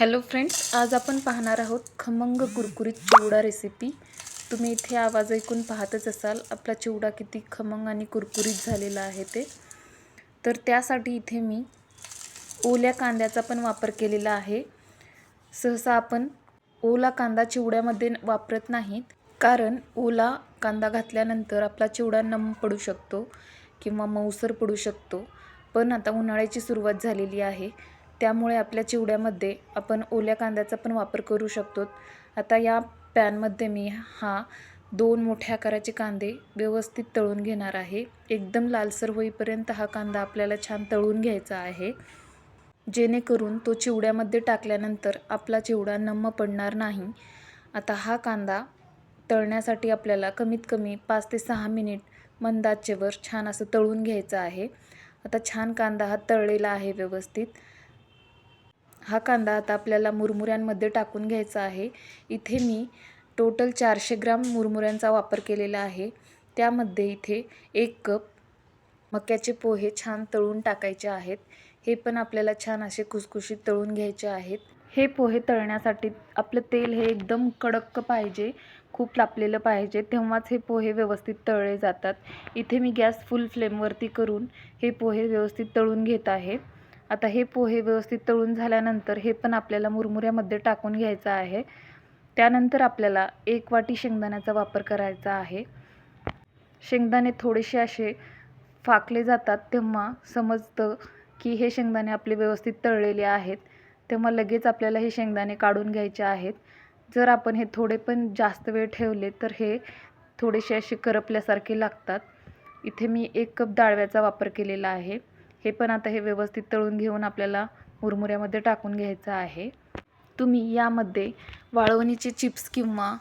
Hello friends आज आपण पाहणार आहोत खमंग कुरकुरीत चिवडा रेसिपी तुम्ही इथे आवाज ऐकून पाहतच असाल आपला चिवडा किती खमंग आणि कुरकुरीत झालेला आहे ते. तर त्यासाठी इथे मी ओल्या कांद्याचा पण वापर केलेला आहे. सहसा आपण ओला कांदा चिवड्यामध्ये वापरत नाहीत कारण ओला कांदा घातल्यानंतर आपला चिवडा नम पडू शकतो किंवा मऊसर पडू शकतो. पण आता उन्हाळ्याची सुरुवात झालेली आहे. त्यामुळे आपल्या चिवड्यामध्ये आपण ओल्या कांद्याचा पण वापर करू शकतो. आता या पॅनमध्ये मी हा दोन मोठ्या आकाराचे कांदे व्यवस्थित तळून घेणार आहे. एकदम लालसर होईपर्यंत हा कांदा आपल्याला छान तळून घ्यायचा आहे. जेणेकरून तो चिवड्यामध्ये टाकल्यानंतर आपला चिवडा नम्म पडणार नाही. आता हा कांदा तळण्यासाठी आपल्याला कमीत कमी पाच ते सहा मिनिट मंदाचेवर छान असं तळून घ्यायचं आहे. आता छान कांदा हा तळलेला आहे व्यवस्थित. हा कांदा आता आपल्याला मुरमुऱ्यांमध्ये टाकून घ्यायचा आहे. इथे मी टोटल चारशे ग्राम मुरमुऱ्यांचा वापर केलेला आहे. त्यामध्ये इथे एक कप मक्याचे पोहे छान तळून टाकायचे आहेत. हे पण आपल्याला छान असे खुसखुशीत तळून घ्यायचे आहेत. हे पोहे तळण्यासाठी आपलं तेल हे एकदम कडक पाहिजे खूप तापलेलं पाहिजे तेव्हाच हे पोहे व्यवस्थित तळले जातात. इथे मी गॅस फुल फ्लेमवरती करून हे पोहे व्यवस्थित तळून घेत आहे. आता हे पोहे व्यवस्थित तळून झाल्यानंतर हे पण आपल्याला मुरमुऱ्यामध्ये टाकून घ्यायचं आहे. त्यानंतर आपल्याला एक वाटी शेंगदाण्याचा वापर करायचा आहे. शेंगदाणे थोडेसे असे फाकले जातात तेव्हा समजतं की हे शेंगदाणे आपले व्यवस्थित तळलेले आहेत. तेव्हा लगेच आपल्याला हे शेंगदाणे काढून घ्यायचे आहेत. जर आपण हे थोडे पण जास्त वेळ ठेवले तर हे थोडेसे असे करपल्यासारखे लागतात. इथे मी एक कप डाळव्याचा वापर केलेला आहे. हे पण आता हे व्यवस्थित तळून घेऊन आपल्याला मुरमुऱ्यामध्ये टाकून घ्यायचं आहे. तुम्ही यामध्ये वाळवणीचे चिप्स किंवा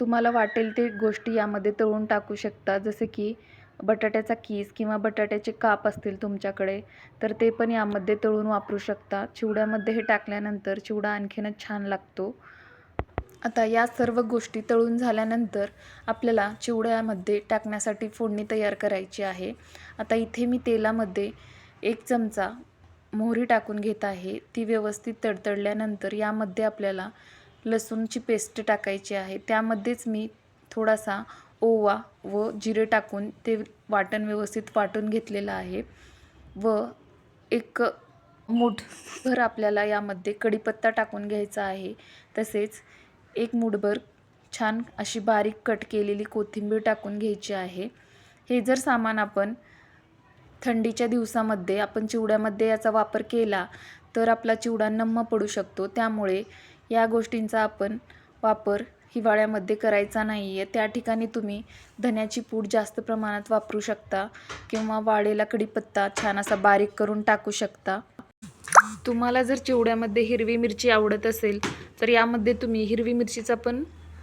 तुम्हाला वाटेल ते गोष्टी यामध्ये तळून टाकू शकता. जसे की बटाट्याचा कीस किंवा बटाट्याचे काप असतील तुमच्याकडे तर ते पण यामध्ये तळून वापरू शकता. चिवड्यामध्ये हे टाकल्यानंतर चिवडा आणखीनच छान लागतो. आता या सर्व गोष्टी तळून झाल्यानंतर आपल्याला चिवड्यामध्ये टाकण्यासाठी फोडणी तयार करायची आहे. आता इथे मी तेलामध्ये एक चमचा मोहरी टाकून घेत आहे. ती व्यवस्थित तडतडल्यानंतर यामध्ये आपल्याला लसूणची पेस्ट टाकायची आहे. त्यामध्येच मी थोडासा ओवा व जिरे टाकून ते वाटण व्यवस्थित वाटून घेतलेलं आहे व एक मूठभर आपल्याला यामध्ये कढीपत्ता टाकून घ्यायचा आहे. तसेच एक मुठभर छान अशी बारीक कट केलेली कोथिंबीर टाकून घ्यायची आहे. हे जर सामान आपण थंडीच्या दिवसामध्ये आपण चिवड्यामध्ये याचा वापर केला तर आपला चिवडा नम्म पडू शकतो. त्यामुळे या गोष्टींचा आपण वापर हिवाळ्यामध्ये करायचा नाही आहे त्या ठिकाणी तुम्ही धन्याची पूड जास्त प्रमाणात वापरू शकता किंवा वाळेला कढीपत्ता छान असा बारीक करून टाकू शकता. तुम्हाला जर चिवड्यामध्ये हिरवी मिरची आवडत असेल तर यामध्ये तुम्ही हिरवी मिरचीचा पण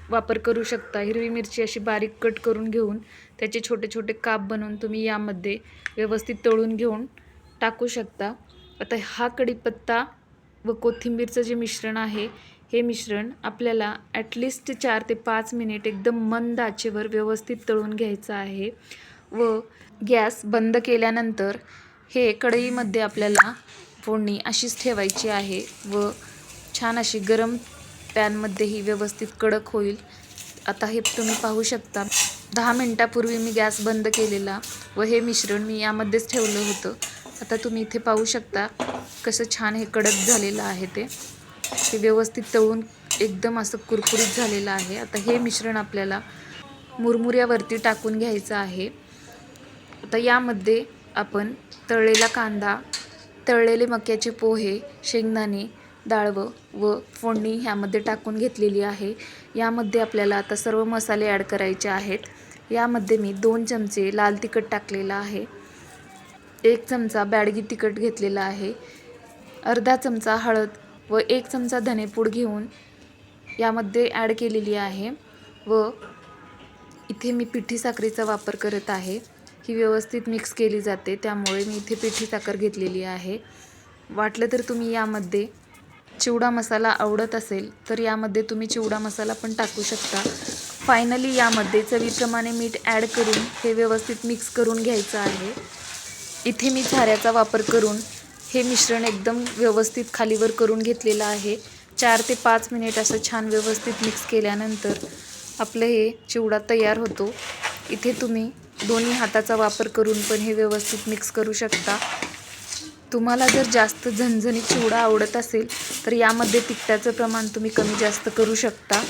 वापर करू शकता. हिरवी मिरची अशी बारीक कट करून घेऊन त्याचे छोटे छोटे काप बनवून तुम्ही यामध्ये व्यवस्थित तळून घेऊन टाकू शकता. आता हा कढीपत्ता व कोथिंबीरचं जे मिश्रण आहे हे मिश्रण आपल्याला ॲटलिस्ट चार ते पाच मिनिट एकदम मंद आचेवर व्यवस्थित तळून घ्यायचं आहे. व गॅस बंद केल्यानंतर हे कढईमध्ये आपल्याला फोडणी अशीच ठेवायची आहे व छान अशी गरम पॅनमध्ये ही व्यवस्थित कडक होईल. आता हे तुम्ही पाहू शकता. दहा मिनटापूर्वी मी गॅस बंद केलेला व हे मिश्रण मी यामध्येच ठेवलं होतं. आता तुम्ही इथे पाहू शकता कसं छान हे कडक झालेलं आहे ते. ते व्यवस्थित तळून एकदम असं कुरकुरीत झालेलं आहे. आता हे मिश्रण आपल्याला मुरमुऱ्यावरती टाकून घ्यायचं आहे. आता यामध्ये आपण तळलेला कांदा तळलेले मक्याचे पोहे शेंगदाणे डाळवं व फोडणी ह्यामध्ये टाकून घेतलेली आहे. यामध्ये आपल्याला आता सर्व मसाले ॲड करायचे आहेत. यामध्ये मी दोन चमचे लाल तिखट टाकलेलं आहे. एक चमचा बॅडगी तिखट घेतलेला आहे. अर्धा चमचा हळद व एक चमचा धनेपूड घेऊन यामध्ये ॲड केलेली आहे व इथे मी पिठी साखरेचा वापर करत आहे. ही व्यवस्थित मिक्स केली जाते. त्यामुळे मी इथे पिठी साखर घेतलेली आहे. वाटलं तर तुम्ही यामध्ये चिवडा मसाला आवडत असेल तर यामध्ये तुम्ही चिवडा मसाला पण टाकू शकता. फायनली यामध्ये चवीप्रमाणे मीठ ॲड करून हे व्यवस्थित मिक्स करून घ्यायचं आहे. इथे मी झाऱ्याचा वापर करून हे मिश्रण एकदम व्यवस्थित खालीवर करून घेतलेलं आहे. चार ते पाच मिनिट असं छान व्यवस्थित मिक्स केल्यानंतर आपलं हे चिवडा तयार होतो. इथे तुम्ही दोन्ही हाताचा वापर करून पण हे व्यवस्थित मिक्स करू शकता. तुम्हाला जर जास्त झणझणीत चिवडा आवडत असेल तर यामध्ये तिखटाचं प्रमाण तुम्ही कमी जास्त करू शकता.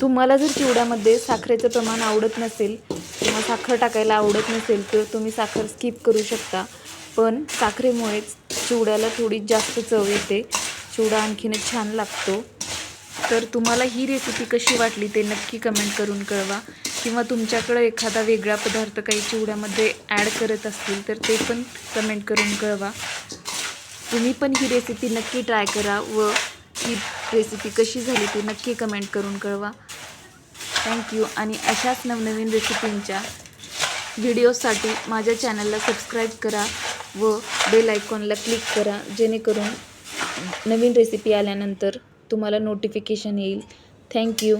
तुम्हाला जर चिवड्यामध्ये साखरेचं प्रमाण आवडत नसेल किंवा साखर टाकायला आवडत नसेल तर तुम्ही साखर स्किप करू शकता. पण साखरेमुळेच चिवड्याला थोडी जास्त चव येते. चिवडा आणखीनच छान लागतो. तर तुम्हाला ही रेसिपी कशी वाटली ते नक्की कमेंट करून कळवा. किंवा तुमच्याकडं एखादा वेगळा पदार्थ काही चिवड्यामध्ये ॲड करत असतील तर ते पण कमेंट करून कळवा. तुम्ही पण ही रेसिपी नक्की ट्राय करा व ही रेसिपी कशी झाली ती नक्की कमेंट करून कळवा. थँक्यू आणि अशाच नवनवीन रेसिपींच्या व्हिडिओसाठी माझ्या चॅनलला सबस्क्राईब करा व बेल आयकॉनला क्लिक करा जेणेकरून नवीन रेसिपी आल्यानंतर तुम्हाला नोटिफिकेशन येईल. थँक्यू